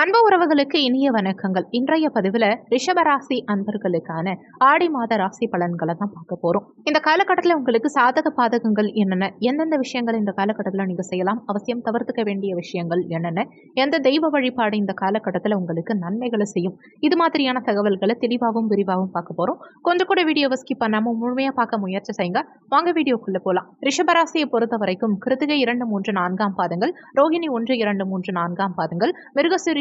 அன்பு உறவுகளுக்கு இனிய வணக்கங்கள். இன்றைய பதிவில் ரிஷபராசி அன்பர்களுக்கான ஆடி மாத ராசி பலன்களை தான் பார்க்க போகிறோம் இந்த காலகட்டத்தில் உங்களுக்கு சாதக பாதகங்கள் என்னென்ன? எந்தெந்த விஷயங்கள் இந்த காலகட்டத்தில் நீங்கள் செய்யலாம்? அவசியம் தவிர்த்துக்க வேண்டிய விஷயங்கள் என்னென்ன? எந்த தெய்வ வழிபாடு இந்த காலகட்டத்தில் உங்களுக்கு நன்மைகளை செய்யும்? இது மாதிரியான தகவல்களை தெளிவாகவும் விரிவாகவும் பார்க்க போகிறோம் கொஞ்சம் கூட வீடியோவை ஸ்கிப் பண்ணாமல் முழுமையாக பார்க்க முயற்சி செய்யுங்க. வாங்க வீடியோக்குள்ளே போகலாம் ரிஷபராசியை பொறுத்த வரைக்கும் கிருத்திகை இரண்டு மூன்று நான்காம் பாதங்கள் ரோஹிணி ஒன்று இரண்டு மூன்று நான்காம் பாதங்கள்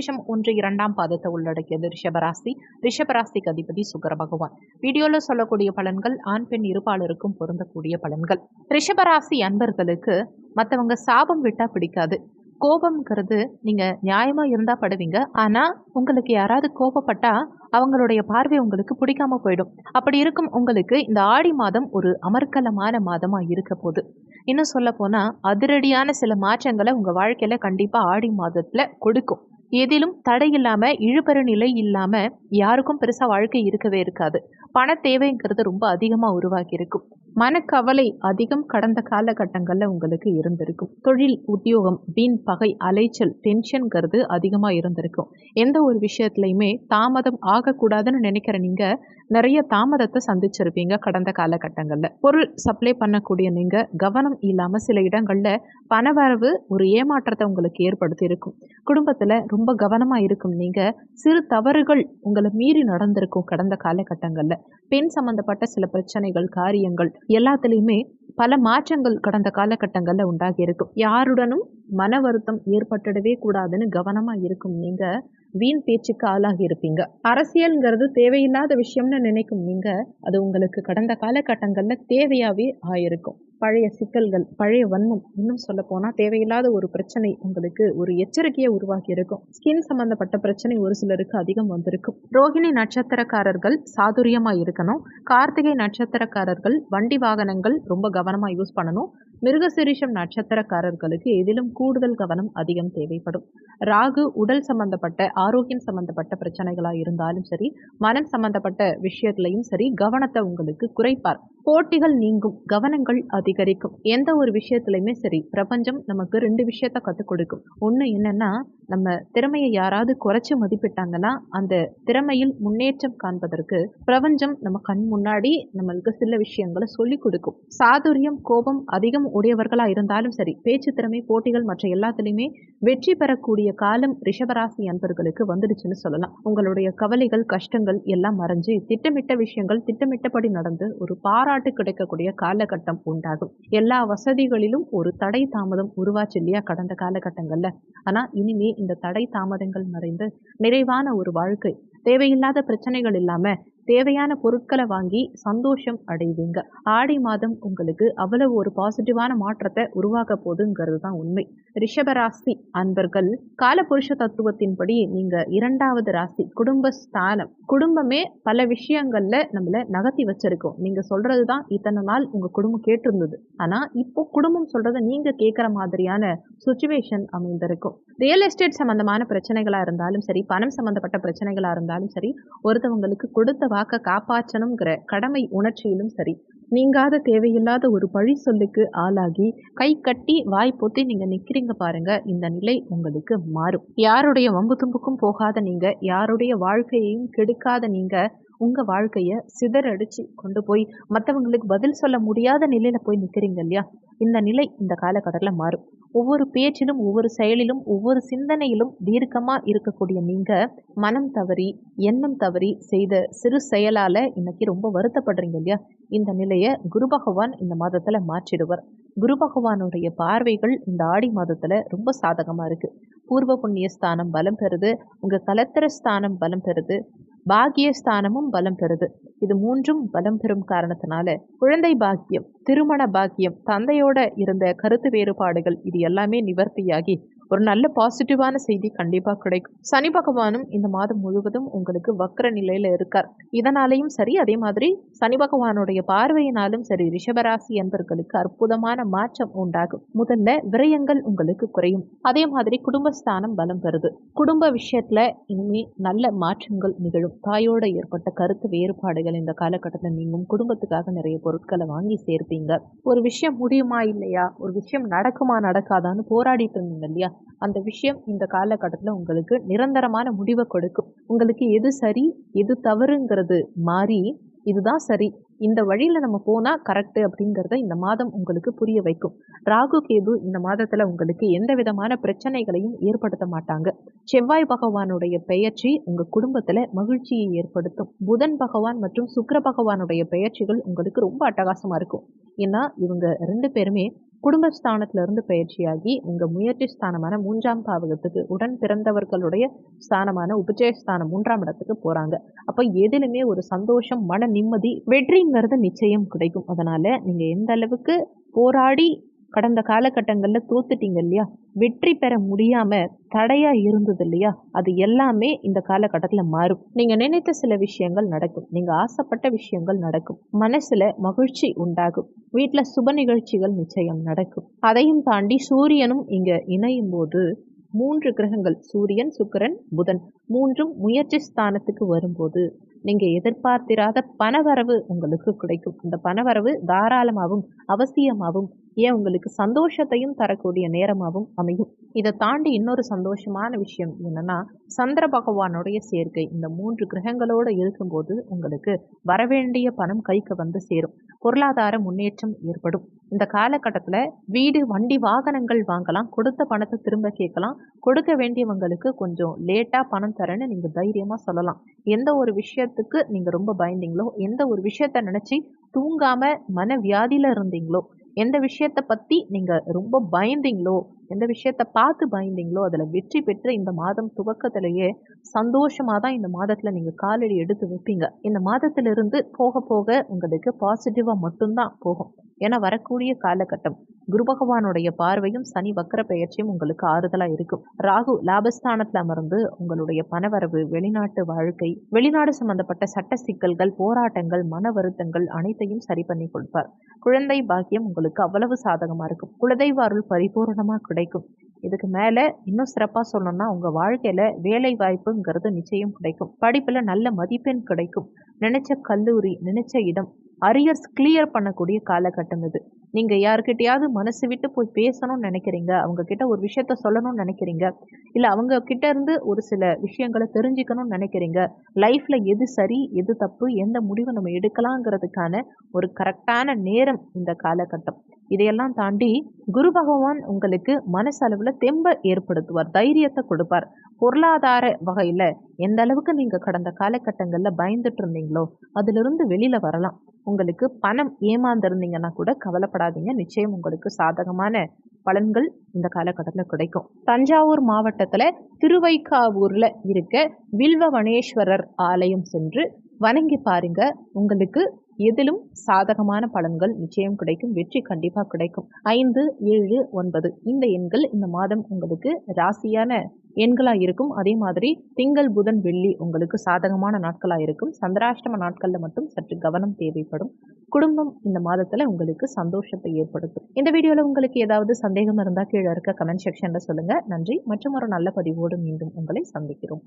விசேஷம் ஒன்று இரண்டாம் பாதத்தை உள்ளடக்கியது ரிஷபராசி. ரிஷபராசிக்கு அதிபதி சுக்கர பகவான். வீடியோல சொல்லக்கூடிய பலன்கள் ஆண் பெண் இருபாலருக்கும் பொருந்தக்கூடிய பலன்கள். ரிஷபராசி அன்பர்களுக்கு மற்றவங்க சாபம் விட்டா பிடிக்காது. கோபம்ங்கிறது நீங்க நியாயமா இருந்தா படுவீங்க. ஆனா உங்களுக்கு யாராவது கோபப்பட்டா அவங்களுடைய பார்வை உங்களுக்கு பிடிக்காம போயிடும். அப்படி இருக்கும் உங்களுக்கு இந்த ஆடி மாதம் ஒரு அமர்க்கலமான மாதமா இருக்க போகுது. இன்னும் சொல்ல போனா அதிரடியான சில மாற்றங்களை உங்க வாழ்க்கையில கண்டிப்பா ஆடி மாதத்துல கொடுக்கும். எதிலும் தடை இல்லாமல் இழுபறு நிலை இல்லாம யாருக்கும் பெருசா வாழ்க்கை இருக்கவே இருக்காது. பண தேவைங்கிறது ரொம்ப அதிகமா உருவாக்கி இருக்கும் மனக்கவலை அதிகம் கடந்த காலகட்டங்களில் உங்களுக்கு இருந்திருக்கும். தொழில் உத்தியோகம் வீண் பகை அலைச்சல் டென்ஷன்கிறது அதிகமாக இருந்திருக்கும். எந்த ஒரு விஷயத்துலையுமே தாமதம் ஆகக்கூடாதுன்னு நினைக்கிற நீங்கள் நிறைய தாமதத்தை சந்திச்சிருப்பீங்க கடந்த காலகட்டங்களில். பொருள் சப்ளை பண்ணக்கூடிய நீங்கள் கவனம் இல்லாமல் சில இடங்களில் பணவரவு ஒரு ஏமாற்றத்தை உங்களுக்கு ஏற்படுத்தி இருக்கும் குடும்பத்தில் ரொம்ப கவனமாக இருக்கும் நீங்கள் சிறு தவறுகள் உங்களை மீறி நடந்திருக்கும் கடந்த காலகட்டங்களில். பெண் சம்பந்தப்பட்ட சில பிரச்சனைகள் காரியங்கள் எல்லாத்துலேயுமே பல மாற்றங்கள் கடந்த காலகட்டங்களில் உண்டாகி இருக்கும் யாருடனும் மன வருத்தம் ஏற்பட்டுடவே கூடாதுன்னு கவனமாக இருக்கும். நீங்கள் வீண் பேச்சுக்கு ஆளாகி இருப்பீங்க. அரசியல்ங்கிறது தேவையில்லாத விஷயம்னு நினைக்கும் நீங்க அது உங்களுக்கு கடந்த காலகட்டங்களில் தேவையாவே ஆயிருக்கும். பழைய சிக்கல்கள் பழைய வன்மம் இன்னும் சொல்ல போனா தேவையில்லாத ஒரு பிரச்சனை உங்களுக்கு ஒரு எச்சரிக்கையை உருவாக்கி இருக்கும். ஸ்கின் சம்பந்தப்பட்ட பிரச்சனை ஒரு சிலருக்கு அதிகம் வந்திருக்கும். ரோஹிணி நட்சத்திரக்காரர்கள் சாதுரியமா இருக்கணும். கார்த்திகை நட்சத்திரக்காரர்கள் வண்டி வாகனங்கள் ரொம்ப கவனமா யூஸ் பண்ணணும். மிருகசிரிஷம் நட்சத்திரக்காரர்களுக்கு எதிலும் கூடுதல் கவனம் அதிகம் தேவைப்படும். ராகு உடல் சம்பந்தப்பட்ட ஆரோக்கியம் சம்பந்தப்பட்ட பிரச்சனைகளா இருந்தாலும் சரி மனம் சம்பந்தப்பட்ட விஷயத்திலையும் சரி கவனத்தை உங்களுக்கு குறைப்பார். போட்டிகள் நீங்கும் கவனங்கள் அதிகரிக்கும். எந்த ஒரு விஷயத்துலையுமே சரி பிரபஞ்சம் நமக்கு ரெண்டு விஷயத்த கற்றுக் கொடுக்கும். ஒன்று என்னன்னா நம்ம திறமையை யாராவது குறைச்சி மதிப்பிட்டாங்கன்னா அந்த திறமையில் முன்னேற்றம் காண்பதற்கு பிரபஞ்சம் நம்ம கண் முன்னாடி நம்மளுக்கு சில விஷயங்களை சொல்லிக் கொடுக்கும். சாதுரியம் கோபம் அதிகம் உடையவர்களா இருந்தாலும் சரி பேச்சு திறமை போட்டிகள் மற்ற எல்லாத்துலேயுமே வெற்றி பெறக்கூடிய காலம் ரிஷபராசி அன்பர்களுக்கு வந்துடுச்சுன்னு சொல்லலாம். உங்களுடைய கவலைகள் கஷ்டங்கள் எல்லாம் மறைஞ்சு திட்டமிட்ட விஷயங்கள் திட்டமிட்டபடி நடந்து ஒரு பாராட்டு கிடைக்கக்கூடிய காலகட்டம் உண்டாகும். எல்லா வசதிகளிலும் ஒரு தடை தாமதம் உருவாச்சு இல்லையா கடந்த காலகட்டங்கள்ல. ஆனா இனிமே இந்த தடை தாமதங்கள் மறைந்து நிறைவான ஒரு வாழ்க்கை தேவையில்லாத பிரச்சனைகள் இல்லாம தேவையான பொருட்களை வாங்கி சந்தோஷம் அடைவீங்க. ஆடி மாதம் உங்களுக்கு அவ்வளவு ஒரு பாசிட்டிவான மாற்றத்தை உருவாக்க போகுதுங்கிறது தான் உண்மை. ரிஷபராசி அன்பர்கள் காலபுருஷ தத்துவத்தின்படி நீங்க இரண்டாவது ராசி குடும்ப ஸ்தானம் குடும்பமே பல விஷயங்கள்ல நம்மள நகர்த்தி வச்சிருக்கோம். நீங்க சொல்றது தான் இத்தனை நாள் உங்க குடும்பம் கேட்டிருந்தது. ஆனா இப்போ குடும்பம் சொல்றதை நீங்க கேட்குற மாதிரியான சுச்சுவேஷன் அமைந்திருக்கும். ரியல் எஸ்டேட் சம்பந்தமான பிரச்சனைகளா இருந்தாலும் சரி பணம் சம்பந்தப்பட்ட பிரச்சனைகளா இருந்தாலும் சரி ஒருத்தவங்களுக்கு கொடுத்த வாக்க காப்பாற்றணுங்கிற கடமை உணர்ச்சியிலும் சரி நீங்காத தேவையில்லாத ஒரு பழி சொல்லுக்கு ஆளாகி கை கட்டி வாய் பொத்தி நீங்க நிக்கிறீங்க பாருங்க இந்த நிலை உங்களுக்கு மாறும். யாருடைய வம்பு தும்புக்கும் போகாத நீங்க யாருடைய வாழ்க்கையையும் கெடுக்காத நீங்க உங்க வாழ்க்கைய சிதறடிச்சு கொண்டு போய் மற்றவங்களுக்கு பதில் சொல்ல முடியாத நிலையில போய் நிக்கிறீங்க இல்லையா? இந்த நிலை இந்த காலகட்டத்தில் மாறும். ஒவ்வொரு பேச்சிலும் ஒவ்வொரு செயலிலும் ஒவ்வொரு சிந்தனையிலும் தீர்க்கமாக இருக்கக்கூடிய நீங்கள் மனம் தவறி எண்ணம் தவறி செய்த சிறு செயலால் இன்னைக்கு ரொம்ப வருத்தப்படுறீங்க இல்லையா? இந்த நிலையை குரு பகவான் இந்த மாதத்தில் மாற்றிடுவார். குரு பகவானுடைய பார்வைகள் இந்த ஆடி மாதத்தில் ரொம்ப சாதகமாக இருக்குது பூர்வ புண்ணிய ஸ்தானம் பலம் பெறுது. உங்கள் கலத்திர ஸ்தானம் பலம் பெறுது. பாக்கியஸ்தானமும் பலம் பெறுது. இது மூன்றும் பலம் பெறும் காரணத்தினால குழந்தை பாக்கியம் திருமண பாக்கியம் தந்தையோட இருந்த கருத்து வேறுபாடுகள் இது எல்லாமே நிவர்த்தியாகி ஒரு நல்ல பாசிட்டிவான செய்தி கண்டிப்பாக கிடைக்கும். சனி பகவானும் இந்த மாதம் முழுவதும் உங்களுக்கு வக்கர நிலையில் இருக்கார். இதனாலையும் சரி அதே மாதிரி சனி பகவானுடைய பார்வையினாலும் சரி ரிஷபராசி என்பர்களுக்கு அற்புதமான மாற்றம் உண்டாகும். முதல்ல விரயங்கள் உங்களுக்கு குறையும். அதே மாதிரி குடும்பஸ்தானம் பலம் பெறுது. குடும்ப விஷயத்துல இனிமே நல்ல மாற்றங்கள் நிகழும். தாயோட ஏற்பட்ட கருத்து வேறுபாடுகள் இந்த காலகட்டத்தில் நீங்கும். குடும்பத்துக்காக நிறைய பொருட்களை வாங்கி சேர்ப்பீங்க. ஒரு விஷயம் முடியுமா இல்லையா? ஒரு விஷயம் நடக்குமா நடக்காதான்னு போராடிட்டு இருந்தீங்க இல்லையா? அந்த விஷயம் இந்த காலகட்டத்தில் உங்களுக்கு நிரந்தரமான முடிவை கொடுக்கும். உங்களுக்கு எது சரி எது தவறுங்கிறது மாறி இதுதான் சரி. இந்த வழியில் நம்ம போனால் கரெக்டு அப்படிங்கிறத இந்த மாதம் உங்களுக்கு புரிய வைக்கும். ராகு கேது இந்த மாதத்தில் உங்களுக்கு எந்த விதமான பிரச்சனைகளையும் ஏற்படுத்த மாட்டாங்க. செவ்வாய் பகவானுடைய பெயர்ச்சி உங்கள் குடும்பத்தில் மகிழ்ச்சியை ஏற்படுத்தும். புதன் பகவான் மற்றும் சுக்கர பகவானுடைய பெயர்ச்சிகள் உங்களுக்கு ரொம்ப அட்டகாசமாக இருக்கும். ஏன்னா இவங்க ரெண்டு பேருமே குடும்பஸ்தானத்திலிருந்து பயிற்சியாகி உங்கள் முயற்சி ஸ்தானமான மூன்றாம் பாவகத்துக்கு உடன் பிறந்தவர்களுடைய ஸ்தானமான உபஜயஸ்தானம் மூன்றாம் இடத்துக்கு போகிறாங்க அப்போ எதிலுமே ஒரு சந்தோஷம் மன நிம்மதி வெற்றிங்கிறது நிச்சயம் கிடைக்கும். அதனால் நீங்கள் எந்த அளவுக்கு போராடி கடந்த காலகட்டங்களில் தோத்துட்டீங்க இல்லையா வெற்றி பெற முடியாம தடையா இருந்தது இல்லையா அது எல்லாமே இந்த காலகட்டத்தில் மாறும். நீங்க நினைத்த சில விஷயங்கள் நடக்கும். நீங்க ஆசைப்பட்ட விஷயங்கள் நடக்கும். மனசுல மகிழ்ச்சி உண்டாகும். வீட்டில் சுப நிகழ்ச்சிகள் நிச்சயம் நடக்கும். அதையும் தாண்டி சூரியனும் இங்க இணையும் போது மூன்று கிரகங்கள் சூரியன் சுக்கிரன் புதன் மூன்றும் முயற்சி ஸ்தானத்துக்கு வரும்போது நீங்கள் எதிர்பார்த்திராத பணவரவு உங்களுக்கு கிடைக்கும். அந்த பணவரவு தாராளமாகவும் அவசியமாகவும் ஏன் உங்களுக்கு சந்தோஷத்தையும் தரக்கூடிய நேரமாகவும் அமையும்? இதை தாண்டி இன்னொரு சந்தோஷமான விஷயம் என்னன்னா சந்திர பகவானுடைய சேர்க்கை. இந்த மூன்று கிரகங்களோடு இருக்கும்போது உங்களுக்கு வரவேண்டிய பணம் கைக்கு வந்து சேரும். பொருளாதார முன்னேற்றம் ஏற்படும். இந்த காலகட்டத்தில் வீடு வண்டி வாகனங்கள் வாங்கலாம். கொடுத்த பணத்தை திரும்ப கேட்கலாம். கொடுக்க வேண்டியவங்களுக்கு கொஞ்சம் லேட்டாக பணம் தரேன்னு நீங்கள் தைரியமாக சொல்லலாம். எந்த ஒரு விஷயத்துக்கு நீங்கள் ரொம்ப பயந்தீங்களோ எந்த ஒரு விஷயத்த நினச்சி தூங்காமல் மன வியாதியில் இருந்தீங்களோ எந்த விஷயத்தை பற்றி நீங்கள் ரொம்ப பயந்தீங்களோ எந்த விஷயத்த பார்த்து பயந்தீங்களோ அதில் வெற்றி பெற்று இந்த மாதம் துவக்கத்திலேயே சந்தோஷமாக தான் இந்த மாதத்தில் நீங்கள் காலடி எடுத்து வைப்பீங்க. இந்த மாதத்திலிருந்து போக போக உங்களுக்கு பாசிட்டிவாக மட்டும்தான் போகும். ஏன்னா வரக்கூடிய காலகட்டம். குரு பகவானுடைய பார்வையும் சனி வக்கர பெயர்ச்சியும் உங்களுக்கு ஆறுதலாக இருக்கும். ராகு லாபஸ்தானத்தில் அமர்ந்து உங்களுடைய பணவரவு வெளிநாட்டு வாழ்க்கை வெளிநாடு சம்பந்தப்பட்ட சட்ட சிக்கல்கள் போராட்டங்கள் மன வருத்தங்கள் அனைத்தையும் சரி பண்ணி கொடுப்பார் குழந்தை பாக்கியம் உங்களுக்கு அவ்வளவு சாதகமாக இருக்கும். குலதெய்வ அருள் பரிபூர்ணமாக கிடைக்கும். இதுக்கு மேலே இன்னும் சிறப்பாக சொல்லணும்னா உங்கள் வாழ்க்கையில் வேலை வாய்ப்புங்கிறது நிச்சயம் கிடைக்கும். படிப்பில் நல்ல மதிப்பெண் கிடைக்கும். நினைச்ச கல்லூரி நினைச்ச இடம் அரியர்ஸ் கிளியர் பண்ணக்கூடிய காலகட்டம் இது. நீங்கள் யாருக்கிட்டையாவது மனசு விட்டு போய் பேசணும்னு நினைக்கிறீங்க அவங்க கிட்ட ஒரு விஷயத்த சொல்லணும்னு நினைக்கிறீங்க இல்லை அவங்க கிட்ட இருந்து ஒரு சில விஷயங்களை தெரிஞ்சுக்கணும்னு நினைக்கிறீங்க லைஃப்பில் எது சரி எது தப்பு எந்த முடிவு நம்ம எடுக்கலாங்கிறதுக்கான ஒரு கரெக்டான நேரம் இந்த காலகட்டம். இதையெல்லாம் தாண்டி குரு பகவான் உங்களுக்கு மனசளவில் தெம்ப ஏற்படுத்துவார் தைரியத்தை கொடுப்பார். பொருளாதார வகையில் எந்த அளவுக்கு நீங்கள் கடந்த காலகட்டங்களில் பயந்துட்டு இருந்தீங்களோ அதிலிருந்து வெளியில் வரலாம். உங்களுக்கு பணம் ஏமாந்திருந்தீங்கன்னா கூட கவலைப்படாதீங்க. நிச்சயம் உங்களுக்கு சாதகமான பலன்கள் இந்த காலகட்டத்தில் கிடைக்கும். தஞ்சாவூர் மாவட்டத்தில் திருவைக்காவூரில் இருக்க வில்வவனேஸ்வரர் ஆலயம் சென்று வணங்கி பாருங்க. உங்களுக்கு எதிலும் சாதகமான பலன்கள் நிச்சயம் கிடைக்கும். வெற்றி கண்டிப்பாக கிடைக்கும். ஐந்து ஏழு ஒன்பது இந்த எண்கள் இந்த மாதம் உங்களுக்கு ராசியான எண்களாக இருக்கும் அதே மாதிரி திங்கள் புதன் வெள்ளி உங்களுக்கு சாதகமான நாட்களாக இருக்கும். சந்திராஷ்டம நாட்களில் மட்டும் சற்று கவனம் தேவைப்படும். குடும்பம் இந்த மாதத்தில் உங்களுக்கு சந்தோஷத்தை ஏற்படுத்தும். இந்த வீடியோவில் உங்களுக்கு ஏதாவது சந்தேகம் இருந்தால் கீழே இருக்க கமெண்ட் செக்ஷனில் சொல்லுங்கள் நன்றி. மற்றும் ஒரு நல்ல பதிவோடு மீண்டும் உங்களை சந்திக்கிறோம்.